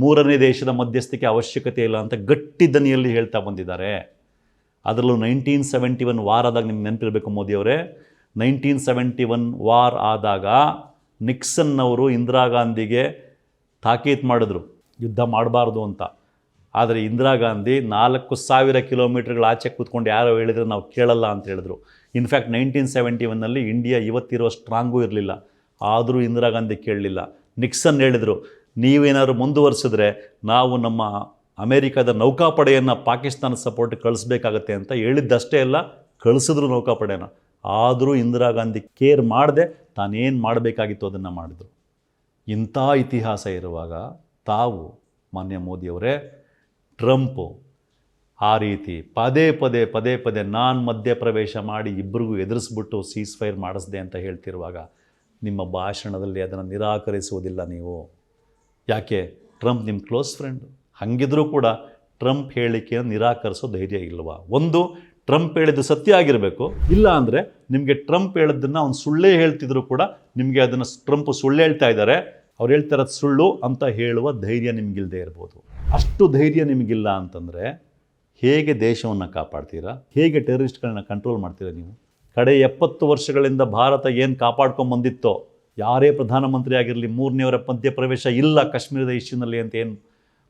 ಮೂರನೇ ದೇಶದ ಮಧ್ಯಸ್ಥಿಕೆ ಅವಶ್ಯಕತೆ ಇಲ್ಲ ಅಂತ ಗಟ್ಟಿ ದನಿಯಲ್ಲಿ ಹೇಳ್ತಾ ಬಂದಿದ್ದಾರೆ. ಅದರಲ್ಲೂ ನೈನ್ಟೀನ್ ಸೆವೆಂಟಿ ಒನ್ ವಾರ್ ಆದಾಗ ನಿಮ್ಗೆ ನೆನಪಿರಬೇಕು ಮೋದಿಯವರೇ ನೈನ್ಟೀನ್ ಸೆವೆಂಟಿ ಒನ್ ವಾರ್ ಆದಾಗ ನಿಕ್ಸನ್ ಅವರು ಇಂದಿರಾ ಗಾಂಧಿಗೆ ತಾಕೀತು ಮಾಡಿದ್ರು. ಯುದ್ಧ ಮಾಡಬಾರ್ದು ಅಂತ. ಆದರೆ ಇಂದಿರಾ ಗಾಂಧಿ ನಾಲ್ಕು ಸಾವಿರ ಕಿಲೋಮೀಟರ್ಗಳ ಆಚೆ ಕೂತ್ಕೊಂಡು ಯಾರೋ ಹೇಳಿದ್ರೆ ನಾವು ಕೇಳಲ್ಲ ಅಂತ ಹೇಳಿದ್ರು. ಇನ್ಫ್ಯಾಕ್ಟ್ ನೈನ್ಟೀನ್ ಸೆವೆಂಟಿ ಒನ್ನಲ್ಲಿ ಇಂಡಿಯಾ ಇವತ್ತಿರೋ ಸ್ಟ್ರಾಂಗೂ ಇರಲಿಲ್ಲ. ಆದರೂ ಇಂದಿರಾ ಗಾಂಧಿ ಕೇಳಲಿಲ್ಲ. ನಿಕ್ಸನ್ ಹೇಳಿದರು, ನೀವೇನಾದ್ರು ಮುಂದುವರಿಸಿದ್ರೆ ನಾವು ನಮ್ಮ ಅಮೇರಿಕಾದ ನೌಕಾಪಡೆಯನ್ನು ಪಾಕಿಸ್ತಾನ ಸಪೋರ್ಟ್ ಕಳಿಸ್ಬೇಕಾಗತ್ತೆ ಅಂತ ಹೇಳಿದ್ದಷ್ಟೇ ಅಲ್ಲ, ಕಳಿಸಿದ್ರು ನೌಕಾಪಡೆನ. ಆದರೂ ಇಂದಿರಾ ಗಾಂಧಿ ಕೇರ್ ಮಾಡದೆ, ತಾನೇನು ಮಾಡಬೇಕಾಗಿತ್ತು ಅದನ್ನು ಮಾಡಿದ್ರು. ಇಂಥ ಇತಿಹಾಸ ಇರುವಾಗ ತಾವು ಮಾನ್ಯ ಮೋದಿಯವರೇ ಟ್ರಂಪು ಆ ರೀತಿ ಪದೇ ಪದೇ ಪದೇ ಪದೇ ನಾನು ಮಧ್ಯಪ್ರವೇಶ ಮಾಡಿ ಇಬ್ಬರಿಗೂ ಎದುರಿಸ್ಬಿಟ್ಟು ಸೀಸ್ ಫೈರ್ ಮಾಡಿಸ್ದೆ ಅಂತ ಹೇಳ್ತಿರುವಾಗ ನಿಮ್ಮ ಭಾಷಣದಲ್ಲಿ ಅದನ್ನು ನಿರಾಕರಿಸುವುದಿಲ್ಲ ನೀವು. ಯಾಕೆ? ಟ್ರಂಪ್ ನಿಮ್ಮ ಕ್ಲೋಸ್ ಫ್ರೆಂಡ್. ಹಾಗಿದ್ರೂ ಕೂಡ ಟ್ರಂಪ್ ಹೇಳಿಕೆಯನ್ನು ನಿರಾಕರಿಸೋ ಧೈರ್ಯ ಇಲ್ವಾ? ಒಂದು, ಟ್ರಂಪ್ ಹೇಳಿದ್ದು ಸತ್ಯ ಆಗಿರಬೇಕು. ಇಲ್ಲ ಅಂದರೆ ನಿಮಗೆ ಟ್ರಂಪ್ ಹೇಳಿದ್ದನ್ನು ಅವ್ನು ಸುಳ್ಳೇ ಹೇಳ್ತಿದ್ರು ಕೂಡ ನಿಮಗೆ ಅದನ್ನು ಟ್ರಂಪ್ ಸುಳ್ಳು ಹೇಳ್ತಾ ಇದ್ದಾರೆ. ಅವ್ರು ಹೇಳ್ತಾ ಸುಳ್ಳು ಅಂತ ಹೇಳುವ ಧೈರ್ಯ ನಿಮಗಿಲ್ಲದೆ ಇರ್ಬೋದು. ಅಷ್ಟು ಧೈರ್ಯ ನಿಮಗಿಲ್ಲ ಅಂತಂದರೆ ಹೇಗೆ ದೇಶವನ್ನು ಕಾಪಾಡ್ತೀರಾ? ಹೇಗೆ ಟೆರರಿಸ್ಟ್ಗಳನ್ನ ಕಂಟ್ರೋಲ್ ಮಾಡ್ತೀರಾ ನೀವು? ಕಡೆ ಎಪ್ಪತ್ತು ವರ್ಷಗಳಿಂದ ಭಾರತ ಏನು ಕಾಪಾಡ್ಕೊಂಬಂದಿತ್ತೋ ಯಾರೇ ಪ್ರಧಾನಮಂತ್ರಿ ಆಗಿರಲಿ ಮೂರನೇವರ ಮಧ್ಯಪ್ರವೇಶ ಇಲ್ಲ ಕಾಶ್ಮೀರದ ಇಶ್ಯೂನಲ್ಲಿ ಅಂತ ಏನು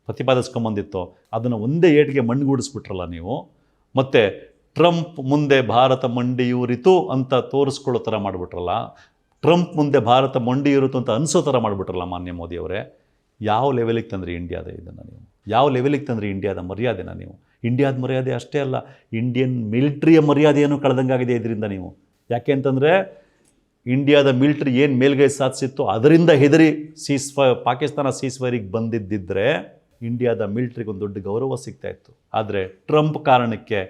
ಪ್ರತಿಪಾದಿಸ್ಕೊಂಬಂದಿತ್ತೋ ಅದನ್ನು ಒಂದೇ ಏಟಿಗೆ ಮಣ್ಣುಗೂಡಿಸ್ಬಿಟ್ರಲ್ಲ ನೀವು? ಮತ್ತು ಟ್ರಂಪ್ ಮುಂದೆ ಭಾರತ ಮಂಡಿಯೂರಿತು ಅಂತ ತೋರಿಸ್ಕೊಳ್ಳೋ ಥರ ಮಾಡಿಬಿಟ್ರಲ್ಲ? ಟ್ರಂಪ್ ಮುಂದೆ ಭಾರತ ಮಂಡಿಯೂರಿತು ಅಂತ ಅನಿಸೋ ಥರ ಮಾಡಿಬಿಟ್ರಲ್ಲ ಮಾನ್ಯ ಮೋದಿಯವರೇ? ಯಾವ ಲೆವೆಲಿಗೆ ತಂದರೆ ಇಂಡಿಯಾದ ಇದನ್ನು ನೀವು? ಯಾವ ಲೆವೆಲಿಗೆ ತಂದ್ರಿ ಇಂಡಿಯಾದ ಮರ್ಯಾದೆನ ನೀವು? ಇಂಡಿಯಾದ ಮರ್ಯಾದೆ ಅಷ್ಟೇ ಅಲ್ಲ ಇಂಡಿಯನ್ ಮಿಲಿಟ್ರಿಯ ಮರ್ಯಾದೆಯನ್ನು ಕಳೆದಂಗಾಗಿದೆ ಇದರಿಂದ ನೀವು. ಯಾಕೆ ಅಂತಂದರೆ, ಇಂಡಿಯಾದ ಮಿಲಿಟ್ರಿ ಏನು ಮೇಲ್ಗೈ ಸಾಧಿಸಿತ್ತು ಅದರಿಂದ ಹೆದರಿ ಸೀಸ್ ಫೈ ಪಾಕಿಸ್ತಾನ ಸೀಸ್ ಫೈರಿಗೆ ಬಂದಿದ್ದಿದ್ರೆ ಇಂಡಿಯಾದ ಮಿಲಿಟ್ರಿಗೆ ಒಂದು ದೊಡ್ಡ ಗೌರವ ಸಿಗ್ತಾ ಇತ್ತು. ಆದರೆ ಟ್ರಂಪ್ ಕಾರಣಕ್ಕೆ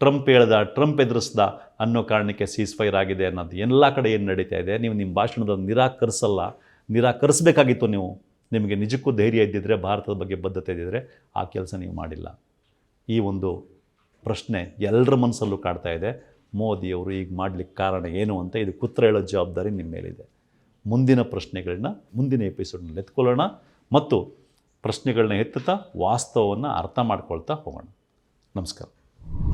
ಟ್ರಂಪ್ ಹೇಳ್ದ ಟ್ರಂಪ್ ಎದುರಿಸ್ದ ಅನ್ನೋ ಕಾರಣಕ್ಕೆ ಸೀಸ್ ಫೈರ್ ಆಗಿದೆ ಅನ್ನೋದು ಎಲ್ಲ ಕಡೆ ಏನು ನಡೀತಾ ಇದೆ, ನೀವು ನಿಮ್ಮ ಭಾಷಣದ ನಿರಾಕರಿಸಲ್ಲ, ನಿರಾಕರಿಸಬೇಕಾಗಿತ್ತು ನೀವು. ನಿಮಗೆ ನಿಜಕ್ಕೂ ಧೈರ್ಯ ಇದ್ದಿದ್ದರೆ ಭಾರತದ ಬಗ್ಗೆ ಬದ್ಧತೆ ಇದ್ದಿದ್ದರೆ ಆ ಕೆಲಸ ನೀವು ಮಾಡಿಲ್ಲ. ಈ ಒಂದು ಪ್ರಶ್ನೆ ಎಲ್ಲರ ಮನಸ್ಸಲ್ಲೂ ಕಾಡ್ತಾ ಇದೆ. ಮೋದಿಯವರು ಈಗ ಮಾಡಲಿಕ್ಕೆ ಕಾರಣ ಏನು ಅಂತ ಇದು ಕುತ್ರ ಹೇಳೋ ಜವಾಬ್ದಾರಿ ನಿಮ್ಮ ಮೇಲಿದೆ. ಮುಂದಿನ ಪ್ರಶ್ನೆಗಳನ್ನ ಮುಂದಿನ ಎಪಿಸೋಡ್ನಲ್ಲಿ ಎತ್ಕೊಳ್ಳೋಣ ಮತ್ತು ಪ್ರಶ್ನೆಗಳನ್ನ ಎತ್ತುತ್ತಾ ವಾಸ್ತವವನ್ನು ಅರ್ಥ ಮಾಡ್ಕೊಳ್ತಾ ಹೋಗೋಣ. ನಮಸ್ಕಾರ.